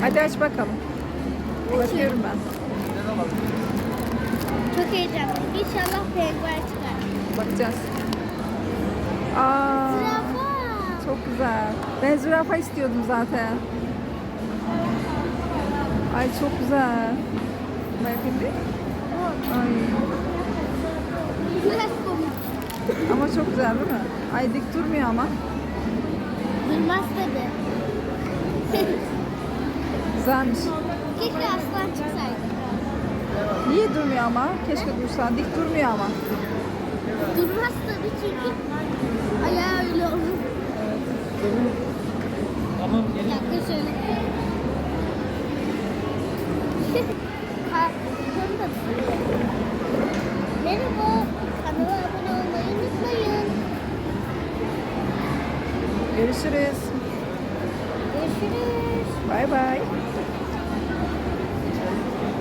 Hadi aç bakalım. Bakıyorum ben. Çok heyecanlıyım. İnşallah penguen çıkar. Bakacağız. Aa, Zürafa. çok güzel. Ben zürafa istiyordum zaten. Ay çok güzel. Bakın. Ay. Ama çok güzel değil mi? Ay dik durmuyor ama. Durmaz tabi. Güzelmiş. Keşke aslan çıksaydı. Niye durmuyor ama? Keşke dursa. Dik durmuyor ama. Durmaz tabi çünkü ayağı öyle olur. Tamam Bir gelin. dakika şöyle. Da Merhaba. Kanala abone olmayı unutmayın. Görüşürüz. Görüşürüz. Bay bay.